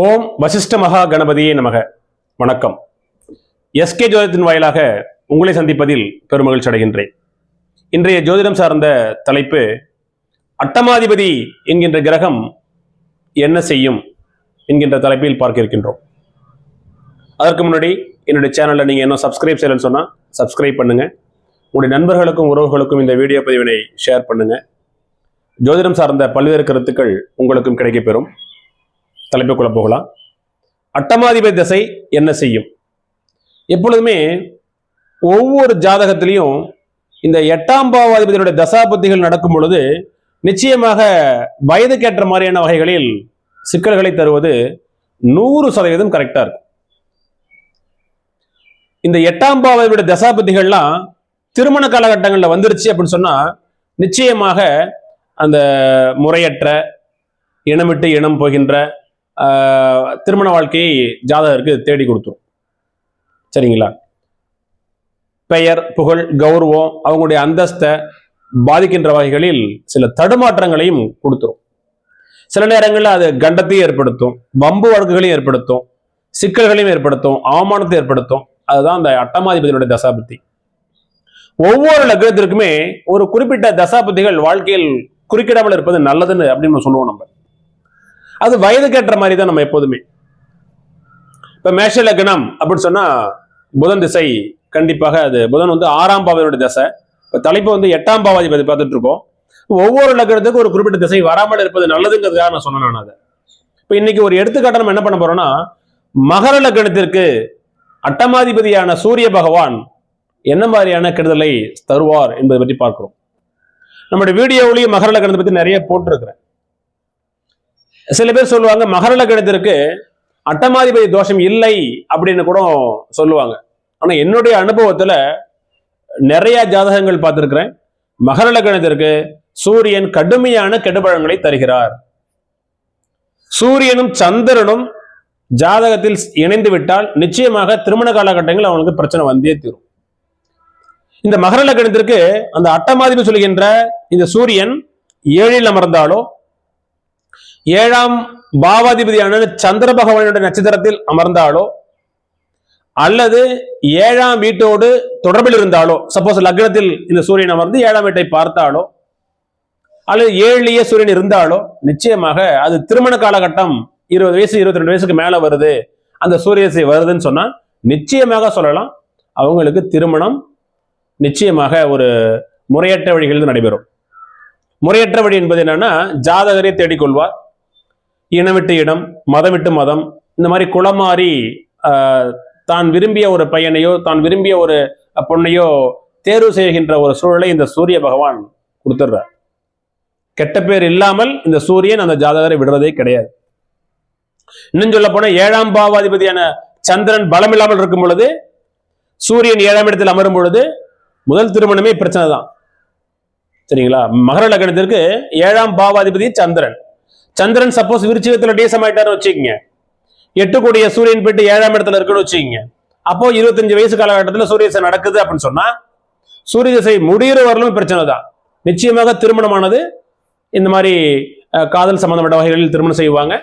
ஓம் வசிஷ்ட மகா கணபதியே நமக. வணக்கம். எஸ்கே ஜோதிடத்தின் வாயிலாக உங்களை சந்திப்பதில் பெருமகிழ்ச்சி அடைகின்றேன். இன்றைய ஜோதிடம் சார்ந்த தலைப்பு அட்டமாதிபதி என்கின்ற கிரகம் என்ன செய்யும் என்கின்ற தலைப்பில் பார்க்க இருக்கின்றோம். அதற்கு முன்னாடி என்னுடைய சேனலில் நீங்கள் இன்னும் சப்ஸ்கிரைப் செய்யலன்னு சொன்னால் சப்ஸ்கிரைப் பண்ணுங்கள் உங்களுடைய நண்பர்களுக்கும் உறவுகளுக்கும் இந்த வீடியோ பதிவினை ஷேர் பண்ணுங்கள் ஜோதிடம் சார்ந்த பல்வேறு கருத்துக்கள் உங்களுக்கும் கிடைக்கப்பெறும். தலைப்புக்குள்ள போகலாம். அட்டமாதிபதி திசை என்ன செய்யும்? எப்பொழுதுமே ஒவ்வொரு ஜாதகத்திலையும் இந்த எட்டாம் பாவாதிபதியுடைய தசாபத்திகள் நடக்கும் பொழுது நிச்சயமாக வயதுக்கேற்ற மாதிரியான வகைகளில் சிக்கல்களை தருவது நூறு சதவீதம் கரெக்டா இருக்கும். இந்த எட்டாம் பாவாதிபதியுடைய தசாபுத்திகள்லாம் திருமண காலகட்டங்களில் வந்துருச்சு அப்படின்னு சொன்னா நிச்சயமாக அந்த முறையற்ற இனமிட்டு இனம் போகின்ற திருமண வாழ்க்கையை ஜாதகருக்கு தேடி கொடுத்துரும் சரிங்களா? பெயர் புகழ் கௌரவம் அவங்களுடைய அந்தஸ்தை பாதிக்கின்ற வகைகளில் சில தடுமாற்றங்களையும் கொடுத்துரும் சில நேரங்களில் அது கண்டத்தையும் ஏற்படுத்தும் வம்பு வழக்குகளையும் ஏற்படுத்தும் சிக்கல்களையும் ஏற்படுத்தும் அவமானத்தை ஏற்படுத்தும். அதுதான் அந்த அட்டமாதிபதியினுடைய தசாபுத்தி ஒவ்வொரு லக்னத்திற்குமே ஒரு குறிப்பிட்ட தசாபதிகள் வாழ்க்கையில் குறுக்கிடாமல் இருப்பது நல்லதுன்னு அப்படின்னு நம்ம சொல்லுவோம் நம்ம. அது வயதுக்கேற்ற மாதிரி தான் நம்ம எப்போதுமே. இப்ப மேஷ லக்னம் அப்படின்னு சொன்னா புதன் திசை கண்டிப்பாக அது புதன் வந்து ஆறாம் பாவனுடைய திசை. இப்ப தலைப்பு வந்து எட்டாம் பாவாதிபதி பார்த்துட்டு இருக்கோம் ஒவ்வொரு லக்னத்துக்கும் ஒரு குறிப்பிட்ட திசை வராமல் இருப்பது நல்லதுங்கிறதுக்காக நான் சொன்னேன் நான் அதை. இப்போ இன்னைக்கு ஒரு எடுத்துக்காட்டை நம்ம என்ன பண்ண போறோம்னா மகர லக்னத்திற்கு அட்டமாதிபதியான சூரிய பகவான் என்ன மாதிரியான கெடுதலை தருவார் என்பதை பற்றி பார்க்கிறோம். நம்முடைய வீடியோவிலையும் மகர லக்னத்தை பத்தி நிறைய போட்டிருக்கிறேன். சில பேர் சொல்லுவாங்க மகர லக்னத்திற்கு அட்டமாதிபதி தோஷம் இல்லை அப்படின்னு கூட சொல்லுவாங்க. ஆனா என்னுடைய அனுபவத்துல நிறைய ஜாதகங்கள் பார்த்திருக்கிறேன். மகர லக்னத்திற்கு சூரியன் கடுமையான கெடுபழங்களை தருகிறார். சூரியனும் சந்திரனும் ஜாதகத்தில் இணைந்து விட்டால் நிச்சயமாக திருமண காலகட்டங்கள் அவனுக்கு பிரச்சனை வந்தே தீரும். இந்த மகர லக்னத்திற்கு அந்த அட்டமாதிபதி சொல்கின்ற இந்த சூரியன் ஏழில் அமர்ந்தாலோ ஏழாம் பாவாதிபதியான சந்திர பகவானுடைய நட்சத்திரத்தில் அமர்ந்தாலோ அல்லது ஏழாம் வீட்டோடு தொடர்பில் இருந்தாலோ சப்போஸ் லக்னத்தில் இந்த சூரியன் அமர்ந்து ஏழாம் வீட்டை பார்த்தாலோ அல்லது ஏழுலேயே சூரியன் இருந்தாலோ நிச்சயமாக அது திருமண காலகட்டம் இருபது வயசு இருபத்தி ரெண்டு வயசுக்கு மேல வருது அந்த சூரியசை வருதுன்னு சொன்னா நிச்சயமாக சொல்லலாம் அவங்களுக்கு திருமணம் நிச்சயமாக ஒரு முறையற்ற வழிகளில் நடைபெறும். முறையற்ற வழி என்பது என்னன்னா ஜாதகரை தேடிக்கொள்வார் இனம் விட்டு இடம் மதம் விட்டு மதம் இந்த மாதிரி குளமாறி ஆஹ், தான் விரும்பிய ஒரு பையனையோ தான் விரும்பிய ஒரு பொண்ணையோ தேர்வு செய்கின்ற ஒரு சூழலை இந்த சூரிய பகவான் கொடுத்துட்றார். கெட்ட பேர் இல்லாமல் இந்த சூரியன் அந்த ஜாதகரை விடுவதே கிடையாது. இன்னும் சொல்ல போனா ஏழாம் பாவாதிபதியான சந்திரன் பலம் இல்லாமல் இருக்கும் பொழுது சூரியன் ஏழாம் இடத்தில் அமரும் பொழுது முதல் திருமணமே பிரச்சனை தான் சரிங்களா? மகர லக்னத்திற்கு ஏழாம் பாவாதிபதி சந்திரன். சந்திரன் சப்போஸ் விருச்சிகத்துல டேசம் ஆயிட்டாரு வச்சுக்கோங்க. எட்டு கோடிய சூரியன் போயிட்டு ஏழாம் இடத்துல இருக்குன்னு வச்சுக்கோங்க. அப்போ இருபத்தஞ்சு வயசு காலகட்டத்தில் சூரிய நடக்குது அப்படின்னு சொன்னா சூரிய திசை முடிகிற வரலும் பிரச்சனை தான். நிச்சயமாக திருமணமானது இந்த மாதிரி காதல் சம்பந்தப்பட்ட வகைகளில் திருமணம் செய்வாங்க.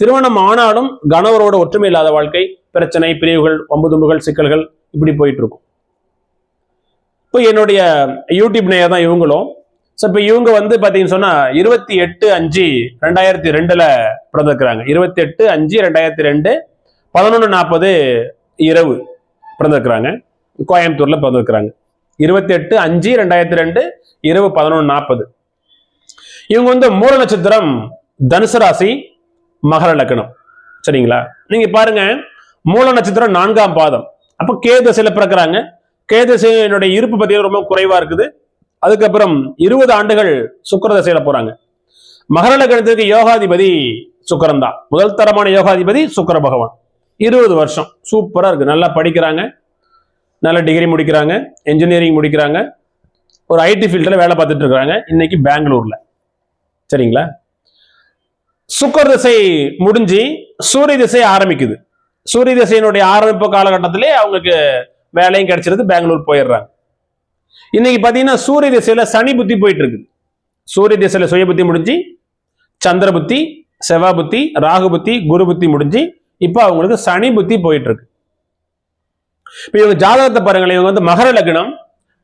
திருமணம் ஆனாலும் கணவரோட ஒற்றுமை இல்லாத வாழ்க்கை பிரச்சனை பிரிவுகள் வம்பு தும்புகள் சிக்கல்கள் இப்படி போயிட்டு இருக்கும். இப்போ என்னுடைய யூடியூப் நேயர் தான் இவங்களும். ஸோ இப்போ இவங்க வந்து பார்த்தீங்கன்னு சொன்னால் இருபத்தி எட்டு அஞ்சு ரெண்டாயிரத்தி ரெண்டில் பிறந்திருக்கிறாங்க. இருபத்தி எட்டு அஞ்சு ரெண்டாயிரத்தி ரெண்டு பதினொன்று நாற்பது இரவு பிறந்திருக்கிறாங்க. கோயம்புத்தூரில் பிறந்திருக்கிறாங்க. இருபத்தி எட்டு அஞ்சு ரெண்டாயிரத்தி ரெண்டு இரவு பதினொன்று நாற்பது இவங்க வந்து மூல நட்சத்திரம் தனுசு ராசி மகர லக்னம். சரிங்களா? நீங்க பாருங்க மூல நட்சத்திரம் நான்காம் பாதம். அப்போ கேதசையில் பிறக்கிறாங்க. கேதசையினுடைய இருப்பு பத்தியும் ரொம்ப குறைவா இருக்குது. அதுக்கப்புறம் இருபது ஆண்டுகள் சுக்கிர தசையில போறாங்க. மகர லக்னத்திற்கு யோகாதிபதி சுக்கரன் தான். முதல் தரமான யோகாதிபதி சுக்கர பகவான். இருபது வருஷம். சூப்பரா இருக்கு. நல்லா படிக்கிறாங்க. நல்ல டிகிரி முடிக்கிறாங்க. இன்ஜினியரிங் முடிக்கிறாங்க. ஒரு ஐடி ஃபீல்டில் வேலை பார்த்துட்டு இருக்கிறாங்க இன்னைக்கு பெங்களூர்ல. சரிங்களா? சுக்கர திசை முடிஞ்சு சூரிய திசை ஆரம்பிக்குது. சூரிய திசையினுடைய ஆரம்பிப்பு காலகட்டத்திலே அவங்களுக்கு வேலையும் கிடைச்சிருது. பெங்களூர் போயிடுறாங்க. இன்னைக்கு பார்த்தீங்கன்னா சூரிய திசையில சனி புத்தி போயிட்டு இருக்குது சூரிய திசையில சுய புத்தி முடிஞ்சு சந்திர புத்தி செவ்வா புத்தி ராகு புத்தி குரு புத்தி முடிஞ்சு இப்போ அவங்களுக்கு சனி புத்தி போயிட்டு இருக்கு இப்போ இவங்க ஜாதகத்தை பாருங்களேன் இவங்க வந்து மகர லக்னம்.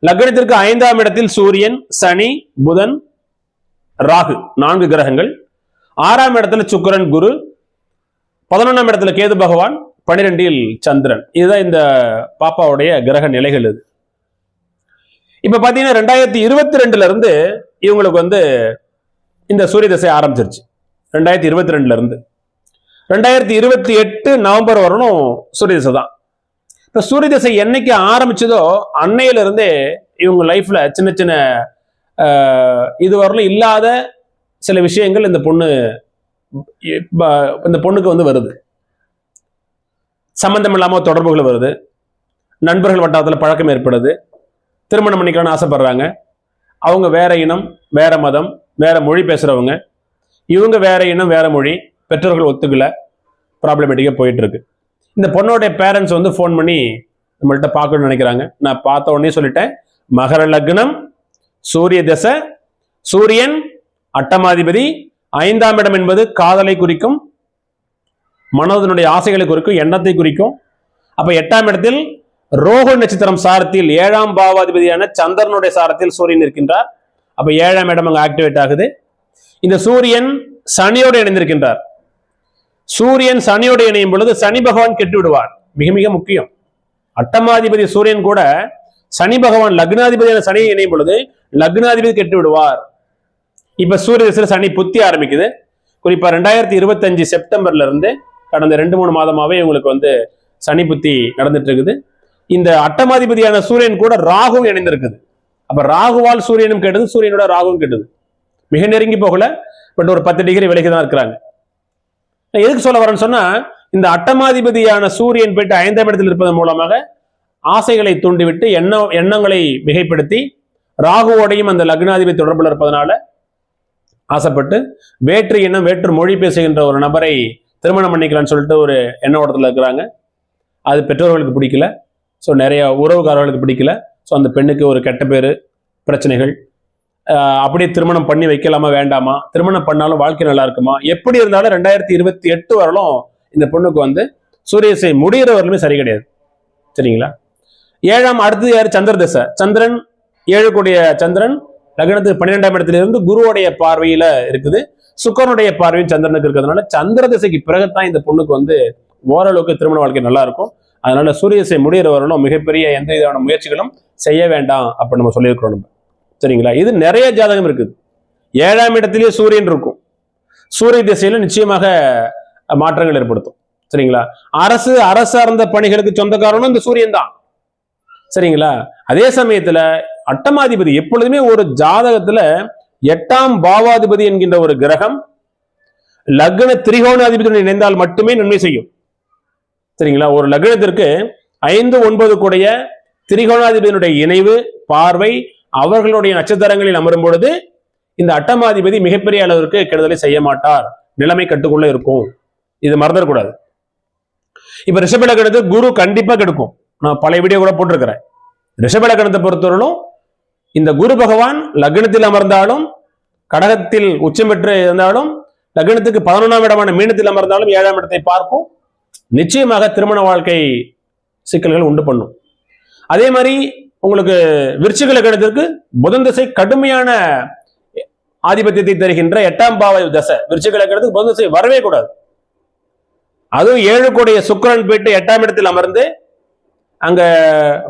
லக்னத்திற்கு ஐந்தாம் இடத்தில் சூரியன் சனி புதன் ராகு நான்கு கிரகங்கள். ஆறாம் இடத்துல சுக்கரன் குரு. பதினொன்றாம் இடத்துல கேது பகவான் பன்னிரெண்டில் சந்திரன். இதுதான் இந்த பாப்பாவுடைய கிரக நிலைகள் இது. இப்ப பாத்தீங்கன்னா ரெண்டாயிரத்தி இருபத்தி ரெண்டுல இருந்து இவங்களுக்கு வந்து இந்த சூரிய தசை ஆரம்பிச்சிருச்சு. ரெண்டாயிரத்தி இருபத்தி ரெண்டுல இருந்து. ரெண்டாயிரத்தி இருபத்தி எட்டு நவம்பர் வரணும் சூரிய தசை தான். இப்போ சூரிய தசை என்னைக்கு ஆரம்பிச்சதோ அன்னையிலிருந்தே இவங்க லைஃப்ல சின்ன சின்ன இது இதுவரையிலும் இல்லாத சில விஷயங்கள் இந்த பொண்ணு இந்த பொண்ணுக்கு வந்து வருது. சம்மந்தம் இல்லாமல் தொடர்புகள் வருது. நண்பர்கள் வட்டாரத்தில் பழக்கம் ஏற்படுது. திருமணம் பண்ணிக்கலாம்னு ஆசைப்படுறாங்க. அவங்க வேற இனம் வேற மதம் வேற மொழி பேசுறவங்க. இவங்க வேற இனம் வேற மொழி பெற்றோர்கள் ஒத்துக்கல. ப்ராப்ளமேட்டிக்காக போயிட்டு இருக்கு இந்த பொண்ணோடைய பேரண்ட்ஸ் வந்து ஃபோன் பண்ணி நம்மள்கிட்ட பார்க்கணும்னு நினைக்கிறாங்க. நான் பார்த்த உடனே சொல்லிட்டேன். மகர லக்னம் சூரிய தசை சூரியன் அட்டமாதிபதி ஐந்தாம் இடம் என்பது காதலை குறிக்கும் மனதனுடைய ஆசைகளை குறிக்கும் எண்ணத்தை குறிக்கும். அப்போ எட்டாம் இடத்தில் ரோக நட்சத்திரம் சாரத்தில் ஏழாம் பாவாதிபதியான சந்திரனுடைய சாரத்தில் சூரியன் இருக்கின்றார். அப்ப ஏழாம் இடம் அங்க ஆக்டிவேட் ஆகுது. இந்த சூரியன் சனியோடு இணைந்திருக்கின்றார். சூரியன் சனியோடு இணையும் பொழுது சனி பகவான் கெட்டு விடுவார் மிக மிக முக்கியம். அட்டமாதிபதி சூரியன் கூட சனி பகவான் லக்னாதிபதியான சனியை இணையும் பொழுது லக்னாதிபதி கெட்டு விடுவார் இப்ப சூரிய தசையில் சனி புத்தி ஆரம்பிக்குது. குறிப்பா ரெண்டாயிரத்தி இருபத்தஞ்சு செப்டம்பர்ல இருந்து கடந்த ரெண்டு மூணு மாதமாவே இவங்களுக்கு வந்து சனி புத்தி நடந்துட்டு இருக்குது. இந்த அட்டமாதிபதியான சூரியன் கூட ராகு இணைந்திருக்குது. அப்ப ராகுவால் சூரியனும் கெட்டது சூரியனோட ராகுவும் கெட்டது. மிக நெருங்கி போகல பட் ஒரு பத்து டிகிரி விலைக்கு தான் இருக்கிறாங்க. நான் எதுக்கு சொல்ல வரேன்னு சொன்னா இந்த அட்டமாதிபதியான சூரியன் போயிட்டு ஐந்தாம் இடத்தில் இருப்பதன் மூலமாக ஆசைகளை தூண்டிவிட்டு எண்ண எண்ணங்களை மிகைப்படுத்தி ராகுவோடையும் அந்த லக்னாதிபதி தொடர்பில் இருப்பதனால ஆசைப்பட்டு வேற்று இனம் வேற்று மொழி பேசுகின்ற ஒரு நபரை திருமணம் பண்ணிக்கலாம்னு சொல்லிட்டு ஒரு எண்ண ஓட்டத்தில் இருக்கிறாங்க. அது பெற்றோர்களுக்கு பிடிக்கல. ஸோ நிறைய உறவுக்காரர்களுக்கு பிடிக்கல. ஸோ அந்த பெண்ணுக்கு ஒரு கெட்ட பேர் பிரச்சனைகள். அப்படியே திருமணம் பண்ணி வைக்கலாமா வேண்டாமா? திருமணம் பண்ணாலும் வாழ்க்கை நல்லா இருக்குமா? எப்படி இருந்தாலும் ரெண்டாயிரத்தி இருபத்தி எட்டு வரலும் இந்த பொண்ணுக்கு வந்து சூரியசை முடிகிற வரலுமே சரி கிடையாது. சரிங்களா? ஏழாம் அடுத்தது யார்? சந்திர திசை சந்திரன் ஏழு கூடிய சந்திரன் லக்னத்துக்கு பன்னிரெண்டாம் இடத்துலேருந்து குருவோடைய குருவுடைய பார்வையில இருக்குது. சுக்கரனுடைய பார்வையும் சந்திரனுக்கு இருக்கிறதுனால சந்திர திசைக்கு பிறகுதான் இந்த பொண்ணுக்கு வந்து ஓரளவுக்கு திருமண வாழ்க்கை நல்லா இருக்கும். அதனால சூரியசை முடிகிற வரணும் மிகப்பெரிய எந்த விதமான முயற்சிகளும் செய்ய வேண்டாம் அப்படின்னு நம்ம சொல்லியிருக்கிறோம் நம்ம. சரிங்களா? இது நிறைய ஜாதகம் இருக்குது. ஏழாம் இடத்திலேயே சூரியன் இருக்கும். சூரிய திசையில நிச்சயமாக மாற்றங்கள் ஏற்படுத்தும். சரிங்களா? அரசு அரசு சார்ந்த பணிகளுக்கு சொந்தக்காரனும் இந்த சூரியன் தான். சரிங்களா? அதே சமயத்துல அட்டமாதிபதி எப்பொழுதுமே ஒரு ஜாதகத்துல எட்டாம் பாவாதிபதி என்கின்ற ஒரு கிரகம் லக்ன திரிகோணாதிபதியுடன் இணைந்தால் மட்டுமே நன்மை செய்யும். சரிங்களா? ஒரு லக்னத்திற்கு ஐந்து ஒன்பது கூடைய திரிகோணாதிபதியினுடைய இணைவு பார்வை அவர்களுடைய நட்சத்திரங்களில் அமரும் பொழுது இந்த அட்டமாதிபதி மிகப்பெரிய அளவிற்கு கெடுதலை செய்ய மாட்டார். நிலைமை கட்டுக்குள்ள இருக்கும். இது மறந்துடக்கூடாது இப்ப ரிஷப லக்னத்துக்கு குரு கண்டிப்பா கெடுக்கும். நான் பழைய வீடியோ கூட போட்டிருக்கிறேன். ரிஷப லக்னத்தை பொறுத்தவரையிலும் இந்த குரு பகவான் லக்னத்தில் அமர்ந்தாலும் கடகத்தில் உச்சம் பெற்று இருந்தாலும் லக்னத்துக்கு பதினொன்றாம் இடமான மீனத்தில் அமர்ந்தாலும் ஏழாம் இடத்தை பார்க்கும். நிச்சயமாக திருமண வாழ்க்கை சிக்கல்கள் உண்டு பண்ணும். அதே மாதிரி உங்களுக்கு விருச்சிக லக்னத்திற்கு புதன் திசை கடுமையான ஆதிபத்தியத்தை தருகின்ற எட்டாம் பாவ தசை. விருச்சிக லக்னத்துக்கு புதன் திசை வரவே கூடாது. அதுவும் ஏழு கோடிய சுக்கிரன் போயிட்டு எட்டாம் இடத்தில் அமர்ந்து அங்க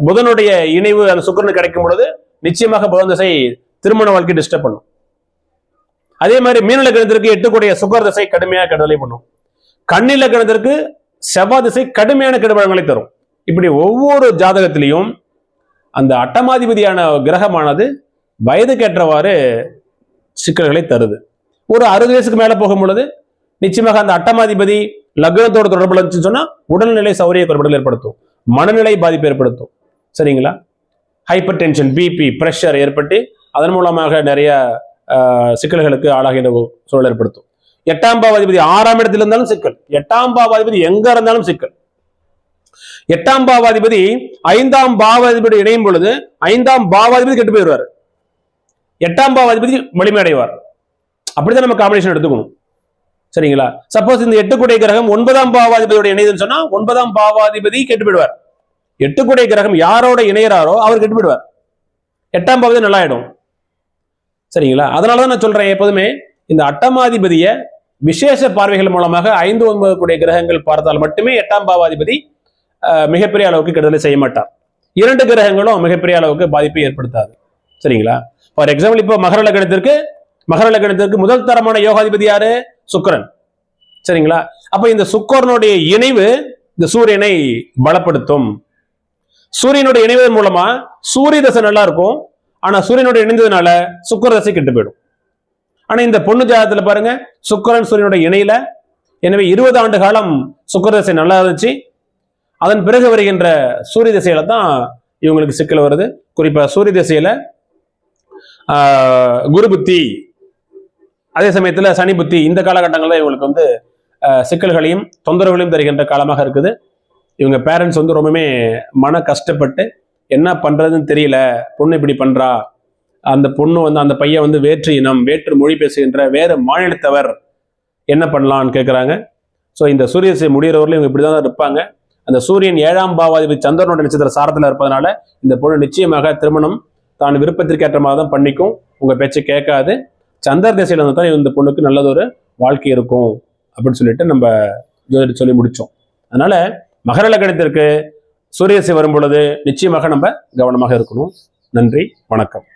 புதனுடைய இணைவு அந்த சுக்கரன் கிடைக்கும் பொழுது நிச்சயமாக புதன் திசை திருமண வாழ்க்கை டிஸ்டர்ப் பண்ணும். அதே மாதிரி மீன லக்னத்திற்கு எட்டு கோடிய சுக்கர திசை கடுமையாக கடுதலை பண்ணும். கண்ணில் லக்னத்திற்கு செவ்வாய் திசை கடுமையான கெடுபலங்களை தரும். இப்படி ஒவ்வொரு ஜாதகத்திலையும் அந்த அட்டமாதிபதியான கிரகமானது வயதுக்கேற்றவாறு சிக்கல்களை தருது. ஒரு அறுபது வயசுக்கு மேலே போகும் பொழுது நிச்சயமாக அந்த அட்டமாதிபதி லக்னத்தோட தொடர்புலன்னு இருந்துச்சுன்னு சொன்னால் உடல்நிலை சௌரிய குறைபாடுகள் ஏற்படுத்தும். மனநிலை பாதிப்பு ஏற்படுத்தும். சரிங்களா? ஹைப்பர் டென்ஷன் பிபி ப்ரெஷர் ஏற்பட்டு அதன் மூலமாக நிறைய சிக்கல்களுக்கு ஆளாகின்ற சூழல் ஏற்படுத்தும். எட்டாம் பாவாதிபதி ஆறாம் இடத்துல இருந்தாலும் சிக்கல். எட்டாம் பாவாதிபதி எங்க இருந்தாலும் சிக்கல். எட்டாம் பாவாதிபதி ஐந்தாம் பாவாதிபதி இணையும் பொழுது ஐந்தாம் பாவாதிபதி கெட்டு போயிடுவார். எட்டாம் பாவாதிபதி வலிமையடைவார். அப்படிதான் நம்ம காம்பினேஷன் எடுத்துக்கணும். சரிங்களா? சப்போஸ் இந்த எட்டுக்குடை கிரகம் ஒன்பதாம் பாவாதிபதியோட இணையதுன்னு சொன்னா ஒன்பதாம் பாவாதிபதி கெட்டு போயிடுவார். எட்டுக்குடை கிரகம் யாரோட இணையறாரோ அவர் கெட்டு போயிடுவார். எட்டாம் பாவதி நல்லா ஆயிடும். சரிங்களா? அதனாலதான் நான் சொல்றேன் எப்போதுமே இந்த அட்டமாதிபதியை விசேஷ பார்வைகள் மூலமாக ஐந்து ஒன்பது கூடிய கிரகங்கள் பார்த்தால் மட்டுமே எட்டாம் பாவாதிபதி அஹ், மிகப்பெரிய அளவுக்கு கெடுதலை செய்ய மாட்டார். இரண்டு கிரகங்களும் மிகப்பெரிய அளவுக்கு பாதிப்பை ஏற்படுத்தாது. சரிங்களா? ஃபார் எக்ஸாம்பிள் இப்போ மகர லக்னத்திற்கு மகர லக்னத்திற்கு முதல் தரமான யோகாதிபதி யாரு? சுக்கிரன். சரிங்களா? அப்ப இந்த சுக்கரனுடைய இணைவு இந்த சூரியனை பலப்படுத்தும். சூரியனுடைய இணைவதன் மூலமா சூரிய தசை நல்லா இருக்கும். ஆனா சூரியனுடைய இணைந்ததுனால சுக்கர தசை கெட்டு போயிடும். ஆனா இந்த பொண்ணு ஜாதகத்துல பாருங்க சுக்கரன் சூரியனோட இணையில. எனவே இருபது ஆண்டு காலம் சுக்கர தசை நல்லா இருந்துச்சு. அதன் பிறகு வருகின்ற சூரிய திசையில தான் இவங்களுக்கு சிக்கல் வருது. குறிப்பா சூரிய திசையில குரு புத்தி அதே சமயத்துல சனி புத்தி இந்த காலகட்டங்கள்ல இவங்களுக்கு வந்து சிக்கல்களையும் தொந்தரவுகளையும் தருகின்ற காலமாக இருக்குது. இவங்க பேரண்ட்ஸ் வந்து ரொம்பவுமே மன கஷ்டப்பட்டு என்ன பண்றதுன்னு தெரியல பொண்ணு இப்படி பண்றா அந்த பொண்ணு வந்து அந்த பையன் வந்து வேற்று இனம் வேற்று மொழி பேசுகின்ற வேறு மாநிலத்தவர் என்ன பண்ணலான்னு கேட்குறாங்க ஸோ இந்த சூரிய திசை முடிகிறவர்களும் இவங்க இப்படி தான் இருப்பாங்க. அந்த சூரியன் ஏழாம் பாவாதிபதி சந்திரனோட நட்சத்திர சாரத்தில் இருப்பதனால இந்த பொண்ணு நிச்சயமாக திருமணம் தான் விருப்பத்திற்கு ஏற்ற மாதிரி தான் பண்ணிக்கும். உங்கள் பேச்சை கேட்காது. சந்திர திசையில் இருந்தால் தான் இந்த பொண்ணுக்கு நல்லதொரு வாழ்க்கை இருக்கும் அப்படின்னு சொல்லிட்டு நம்ம ஜோதிட சொல்லி முடித்தோம் அதனால் மகர லக்னத்திற்கு சூரியசை வரும் பொழுது நிச்சயமாக நம்ம கவனமாக இருக்கணும். நன்றி வணக்கம்.